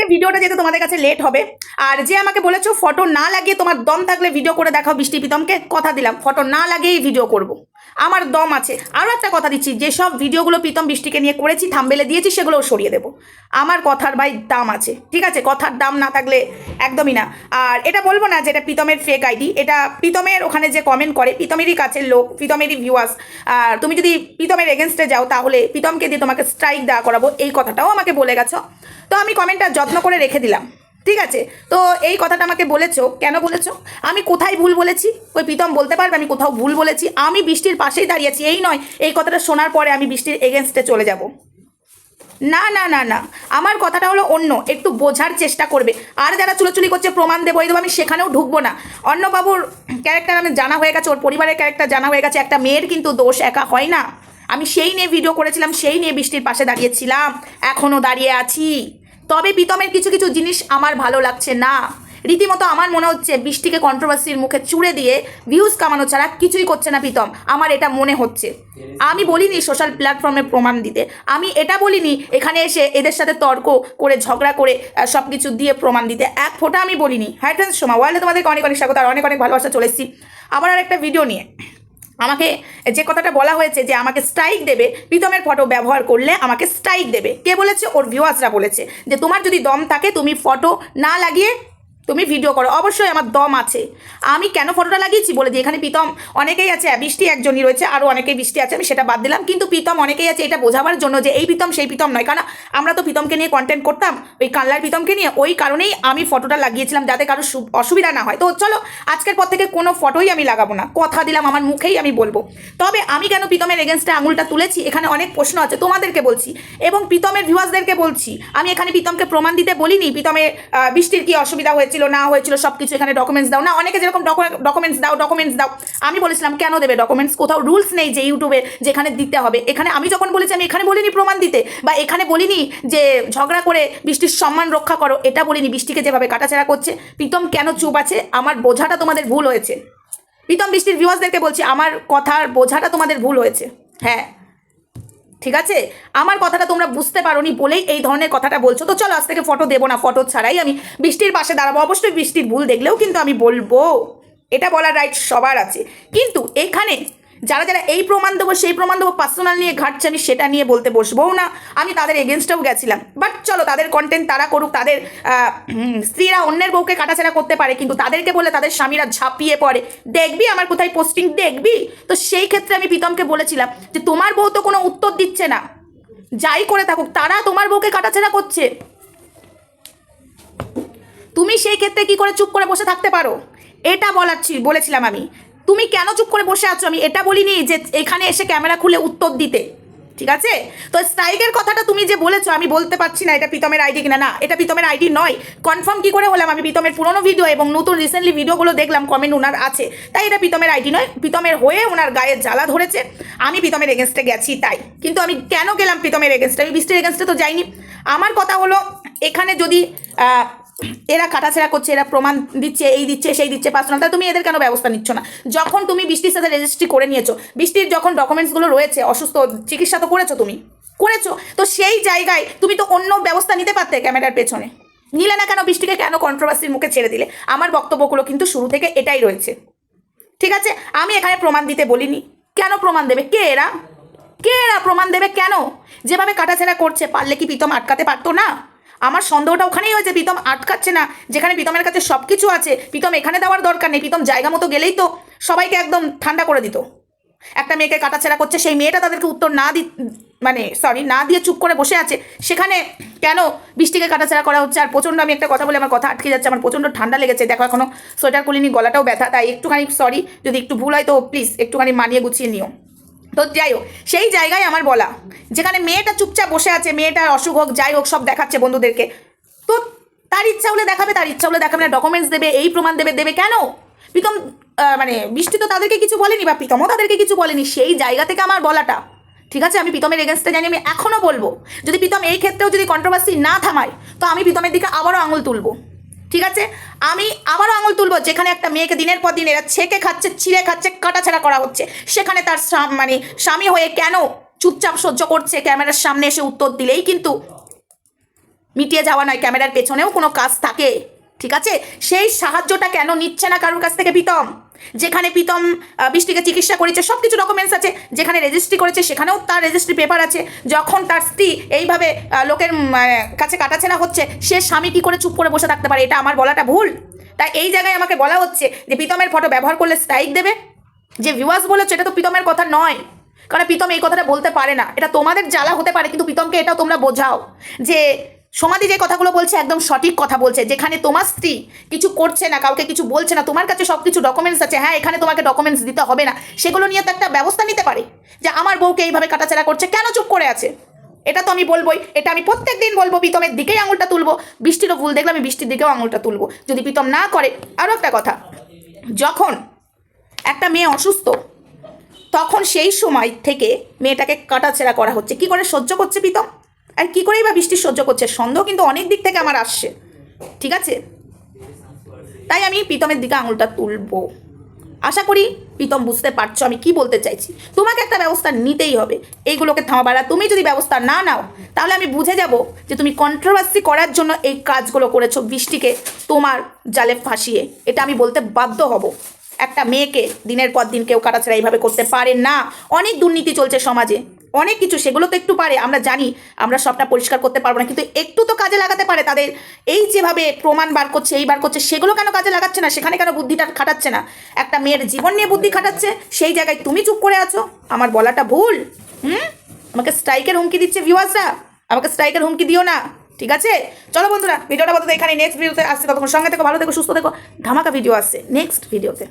আজকে ভিডিওটা যেহেতু তোমাদের কাছে লেট হবে, আর যে আমাকে বলেছ ফটো না লাগিয়ে তোমার দম থাকলে ভিডিও করে দেখাও বৃষ্টি প্রীতমকে, কথা দিলাম ফটো না লাগিয়েই ভিডিও করব। আমার দম আছে। আরও একটা কথা দিচ্ছি, যেসব ভিডিওগুলো প্রীতম বৃষ্টিকে নিয়ে করেছি, থাম্বেলে দিয়েছি, সেগুলোও সরিয়ে দেবো। আমার কথার ভাই দাম আছে, ঠিক আছে? কথার দাম না থাকলে একদমই না। আর এটা বলব না যে এটা প্রীতমের ফেক আইডি এটা প্রীতমের ওখানে যে কমেন্ট করে, প্রীতমেরই কাছের লোক, প্রীতমেরই ভিউয়ার্স আর তুমি যদি প্রীতমের এগেনস্টে যাও, তাহলে প্রীতমকে দিয়ে তোমাকে স্ট্রাইক দেওয়া করাবো, এই কথাটাও আমাকে বলে গেছো। তো আমি কমেন্টটা যত্ন করে রেখে দিলাম। ঠিক আছে? তো এই কথাটা আমাকে বলেছ, কেন বলেছ? আমি কোথায় ভুল বলেছি? ওই প্রীতম বলতে পারবে, আমি কোথাও ভুল বলেছি। আমি বৃষ্টির পাশেই দাঁড়িয়েছি এই নয়, এই কথাটা শোনার পরে আমি বৃষ্টির এগেনস্টে চলে যাব। না না না না, আমার কথাটা হলো অন্য, একটু বোঝার চেষ্টা করবে। আর যারা চুলোচুলি করছে, প্রমাণ দেবো, এই দেবো, আমি সেখানেও ঢুকবো না। অন্নবাবুর ক্যারেক্টার আমি জানা হয়ে গেছে, ওর পরিবারের ক্যারেক্টার জানা হয়ে গেছে, একটা মেয়ের কিন্তু দোষ একা হয় না। আমি সেই নিয়ে ভিডিও করেছিলাম, সেই নিয়ে বৃষ্টির পাশে দাঁড়িয়েছিলাম এখনও দাঁড়িয়ে আছি। তবে প্রীতমের কিছু কিছু জিনিস আমার ভালো লাগছে না। রীতিমতো আমার মনে হচ্ছে বৃষ্টিকে কন্ট্রোভার্সির মুখে চুড়ে দিয়ে ভিউজ কামানো ছাড়া কিছুই করছে না প্রীতম আমার এটা মনে হচ্ছে। আমি বলিনি সোশ্যাল প্ল্যাটফর্মে প্রমাণ দিতে। আমি এটা বলিনি এখানে এসে এদের সাথে তর্ক করে, ঝগড়া করে সব কিছু দিয়ে প্রমাণ দিতে। এক ফোঁটা আমি বলিনি। হ্যাঁ ফ্রেন্ডস সময় ওয়ার্ল্ডে তোমাদেরকে অনেক অনেক স্বাগত, আর অনেক অনেক ভালোবাসা চলে এসেছি। আবার আর একটা ভিডিও নিয়ে। আমাকে যে কথাটা বলা হয়েছে যে আমাকে স্ট্রাইক দেবে, প্রীতমের ফটো ব্যবহার করলে আমাকে স্ট্রাইক দেবে। কে বলেছে? ওর ভিউয়ার্সরা বলেছে যে, তোমার যদি দম থাকে, তুমি ফটো না লাগিয়ে তুমি ভিডিও করো। অবশ্যই আমার দম আছে। আমি কেন ফটোটা লাগিয়েছি? বলে দিই এখানে প্রীতম অনেকেই আছে, বৃষ্টি একজনই রয়েছে আরও অনেকেই বৃষ্টি আছে, আমি সেটা বাদ দিলাম। কিন্তু প্রীতম অনেকেই আছে এটা বোঝাবার জন্য যে এই প্রীতম সেই প্রীতম নয়। কারণ আমরা তো প্রীতমকে নিয়ে কন্টেন্ট করতাম, ওই কানলার প্রীতমকে নিয়ে, ওই কারণেই আমি ফটোটা লাগিয়েছিলাম যাতে কারও অসুবিধা না হয়। তো চলো, আজকের পর থেকে কোনো ফটোই আমি লাগাবো না। কথা দিলাম, আমার মুখেই আমি বলব। তবে আমি কেন প্রীতমের এগেনস্টে আঙুলটা তুলেছি? এখানে অনেক প্রশ্ন আছে, তোমাদেরকে বলছি। এবং প্রীতমের ভিউয়ার্সদেরকে বলছি। আমি এখানে প্রীতমকে প্রমাণ দিতে বলিনি। প্রীতমের বৃষ্টির কি অসুবিধা হয়েছিল? না হয়েছিল সব কিছু এখানে ডকুমেন্টস দাও। না, অনেকে যেরকম ডকুমেন্টস দাও ডকুমেন্টস দাও, আমি বলেছিলাম, কেন দেবে ডকুমেন্টস কোথাও রুলস নেই যে ইউটিউবে যেখানে দিতে হবে। এখানে আমি যখন বলেছি, আমি এখানে বলিনি প্রমাণ দিতে বা এখানে বলিনি যে ঝগড়া করে বৃষ্টির সম্মান রক্ষা করো, এটা বলিনি বৃষ্টিকে যেভাবে কাটাছেড়া করছে, প্রীতম কেন চুপ আছে? আমার বোঝাটা তোমাদের ভুল হয়েছে। প্রীতম বৃষ্টির ভিউয়ার্সদেরকে বলছি, আমার কথার বোঝাটা তোমাদের ভুল হয়েছে। হ্যাঁ। ঠিক আছে? আমার কথাটা তোমরা বুঝতে পারো নি বলেই এই ধরনের কথাটা বলছো। তো চলো, আজ থেকে ফটো দেবো না ফটো ছাড়াই আমি বৃষ্টির পাশে দাঁড়াবো। অবশ্যই বৃষ্টির ভুল দেখলেও কিন্তু আমি বলব। এটা বলার রাইট সবার আছে। কিন্তু এখানে যারা যারা এই প্রমাণ দেবো, সেই প্রমাণ দেবো পার্সোনাল নিয়ে ঘাটছে, আমি সেটা নিয়ে বলতে বসবোও না। আমি তাদের এগেনস্টেও গেছিলাম। বাট চলো, তাদের কন্টেন্ট তারা করুক, তাদের স্ত্রীরা অন্যের বউকে কাটাছেড়া করতে পারে, কিন্তু তাদেরকে বলে তাদের স্বামীরা ঝাঁপিয়ে পড়ে। দেখবি আমার কোথায় পোস্টিং দেখবি? তো সেই ক্ষেত্রে আমি প্রীতমকে বলেছিলাম যে, তোমার বউ তো কোনো উত্তর দিচ্ছে না। যাই করে থাকুক, তারা তোমার বউকে কাটাছেড়া করছে। তুমি সেই ক্ষেত্রে কি করে চুপ করে বসে থাকতে পারো? এটা বলার বলেছিলাম আমি। তুমি কেন চুপ করে বসে আছো? আমি এটা বলিনি যে এখানে এসে ক্যামেরা খুলে উত্তর দিতে। ঠিক আছে? তো স্ট্রাইকের কথাটা তুমি যে বলেছ, আমি বলতে পারছি না এটা প্রীতমের আইডি কিনা। না, এটা প্রীতমের আইডি নয়। কনফার্ম কি করে হলাম? আমি প্রীতমের পুরনো ভিডিও এবং নতুন রিসেন্টলি ভিডিওগুলো দেখলাম কমেন্ট ওনার আছে। তাই এটা প্রীতমের আইডি নয়। প্রীতমের হয়ে ওনার গায়ে জ্বালা ধরেছে। আমি প্রীতমের এগেনস্টে গেছি তাই। কিন্তু আমি কেন গেলাম প্রীতমের এগেনস্টে আমি বৃষ্টির এগেনস্টে তো যাইনি। আমার কথা হলো, এখানে যদি এরা কাটাছেড়া করছে, এরা প্রমাণ দিচ্ছে, এই দিচ্ছে, সেই দিচ্ছে পার্সোনাল তাহলে তুমি এদের কেন ব্যবস্থা নিচ্ছ না? যখন তুমি বৃষ্টির সাথে রেজিস্ট্রি করে নিয়েছো, বৃষ্টির যখন ডকুমেন্টসগুলো রয়েছে, অসুস্থ চিকিৎসা তো করেছ তুমি? করেছ? তো সেই জায়গায় তুমি তো অন্য ব্যবস্থা নিতে পারতে ক্যামেরার পেছনে। নিলে না কেন বৃষ্টিকে? কেন কন্ট্রোভার্সির মুখে ছেড়ে দিলে? আমার বক্তব্যগুলো কিন্তু শুরু থেকে এটাই রয়েছে। ঠিক আছে? আমি এখানে প্রমাণ দিতে বলিনি। কেন প্রমাণ দেবে? কে এরা? কে এরা প্রমাণ দেবে কেন? যেভাবে কাটাছেড়া করছে, পারলে কি প্রীতম আটকাতে পারতো না? আমার সন্দেহটা ওখানেই হয়েছে। প্রীতম আটকাচ্ছে না। যেখানে প্রীতমের কাছে সব কিছু আছে, প্রীতম এখানে দেওয়ার দরকার নেই। প্রীতম জায়গা মতো গেলেই তো সবাইকে একদম ঠান্ডা করে দিত। একটা মেয়েকে কাটাছেড়া করছে, সেই মেয়েটা তাদেরকে উত্তর না দি মানে সরি না দিয়ে চুপ করে বসে আছে। সেখানে কেন বৃষ্টিকে কাটাছেড়া করা হচ্ছে? আর প্রচণ্ড আমি একটা কথা বলে আমার কথা আটকে যাচ্ছে। আমার প্রচণ্ড ঠান্ডা লেগেছে। দেখো এখনও সোয়েটার খুলিনি, গলাটাও ব্যথা। তাই একটুখানি সরি যদি একটু ভুল হয় তো প্লিজ একটুখানি মানিয়ে গুছিয়ে নিও। তো যাই হোক, সেই জায়গায় আমার বলা। যেখানে মেয়েটা চুপচাপ বসে আছে মেয়েটার অসুখ হোক, যাই হোক, সব দেখাচ্ছে বন্ধুদেরকে। তো তার ইচ্ছা হলে দেখাবে, তার ইচ্ছা হলে দেখাবে না ডকুমেন্টস দেবে, এই প্রমাণ দেবে দেবে কেন? প্রীতম মানে বৃষ্টি তো তাদেরকে কিছু বলেনি বা প্রীতমও তাদেরকে কিছু বলেনি, সেই জায়গা থেকে আমার বলাটা। ঠিক আছে, আমি প্রীতমের এগেনস্টে জানি, আমি এখনও বলব। যদি প্রীতম এই ক্ষেত্রেও যদি কন্ট্রোভার্সি না থামায়, তো আমি প্রীতমের দিকে আবারও আঙুল তুলবো। ঠিক আছে? আমি আবারও আঙুল তুলবো, যেখানে একটা মেয়েকে দিনের পর দিন এরা ছেঁকে খাচ্ছে, ছিঁড়ে খাচ্ছে, কাটাছাড়া করা হচ্ছে। সেখানে তার মানে স্বামী হয়ে কেন চুপচাপ সহ্য করছে? ক্যামেরার সামনে এসে উত্তর দিলেই কিন্তু মিটিয়ে যাওয়া নয়। ক্যামেরার পেছনেও কোনো কাজ থাকে। ঠিক আছে? সেই সাহায্যটা কেন নিচ্ছে না কারোর কাছ থেকে প্রীতম? যেখানে প্রীতম বৃষ্টিকে চিকিৎসা করেছে সব কিছু ডকুমেন্টস আছে যেখানে রেজিস্ট্রি করেছে সেখানেও তার রেজিস্ট্রি পেপার আছে। যখন তার স্ত্রী এইভাবে লোকের আহ, কাছে কাটাছেড়া হচ্ছে সে স্বামী কী করে চুপ করে বসে থাকতে পারে? এটা আমার বলাটা ভুল। তাই এই জায়গায় আমাকে বলা হচ্ছে যে প্রীতমের ফটো ব্যবহার করলে স্ট্রাইক দেবে। যে ভিউয়ার্স বলেছে এটা তো প্রীতমের কথা নয়। কারণ প্রীতম এই কথাটা বলতে পারে না। এটা তোমাদের জ্বালা হতে পারে কিন্তু প্রীতমকে এটাও তোমরা বোঝাও যে সমাধি যে কথাগুলো বলছে, একদম সঠিক কথা বলছে। যেখানে তোমার স্ত্রী কিছু করছে না, কাউকে কিছু বলছে না, তোমার কাছে সব কিছু ডকুমেন্টস আছে হ্যাঁ এখানে তোমাকে ডকুমেন্টস দিতে হবে না। সেগুলো নিয়ে তো একটা ব্যবস্থা নিতে পারে যে আমার বউকে এইভাবে কাটাছেড়া করছে, কেন চুপ করে আছে? এটা তো আমি বলবোই, এটা আমি প্রত্যেক দিন বলব, প্রীতমের দিকেই আঙুলটা তুলবো। বৃষ্টিরও ভুল দেখলে আমি বৃষ্টির দিকেও আঙুলটা তুলবো। যদি প্রীতম না করে আরও একটা কথা, যখন একটা মেয়ে অসুস্থ, তখন সেই সময় থেকে মেয়েটাকে কাটাছেড়া করা হচ্ছে। কি করে সহ্য করছে প্রীতম? আর কি করেই বা বৃষ্টি সহ্য করছে? সন্দেহ কিন্তু অনেক দিক থেকে আমার আসছে। ঠিক আছে? তাই আমি প্রীতমের দিকে আঙুলটা তুলবো। আশা করি প্রীতম বুঝতে পারছ আমি কি বলতে চাইছি। তোমাকে একটা ব্যবস্থা নিতেই হবে। এইগুলোকে থামাবার। তুমি যদি ব্যবস্থা না নাও, তাহলে আমি বুঝে যাব যে তুমি কন্ট্রোভার্সি করার জন্য এই কাজগুলো করেছ বৃষ্টিকে তোমার জালে ফাঁসিয়ে। এটা আমি বলতে বাধ্য হব। একটা মেয়েকে দিনের পর দিন কেউ কাটাছেড়া এইভাবে করতে পারে না। অনেক দুর্নীতি চলছে সমাজে। অনেক কিছু, সেগুলো তো একটু পারে, আমরা জানি, আমরা সবটা পরিষ্কার করতে পারব না, কিন্তু একটু তো কাজে লাগাতে পারে তাদের। এই যেভাবে প্রমাণ বার করছে, এই বার করছে, সেগুলো কেন কাজে লাগাচ্ছে না? সেখানে কেন বুদ্ধিটা খাটাচ্ছে না? একটা মেয়ের জীবন নিয়ে বুদ্ধি খাটাচ্ছে, সেই জায়গায় তুমি চুপ করে আছো? আমার বলাটা ভুল। হুম? আমাকে স্ট্রাইকের হুমকি দিচ্ছে ভিউয়ার্সরা। আমাকে স্ট্রাইকের হুমকি দিও না, ঠিক আছে? চলো বন্ধুরা, ভিডিওটা বলতে এখানে নেক্সট ভিডিওতে আসছে, ততক্ষণ সঙ্গে থেকো, ভালো থেকো, সুস্থ থেকো। ধামাকা ভিডিও আসছে নেক্সট ভিডিওতে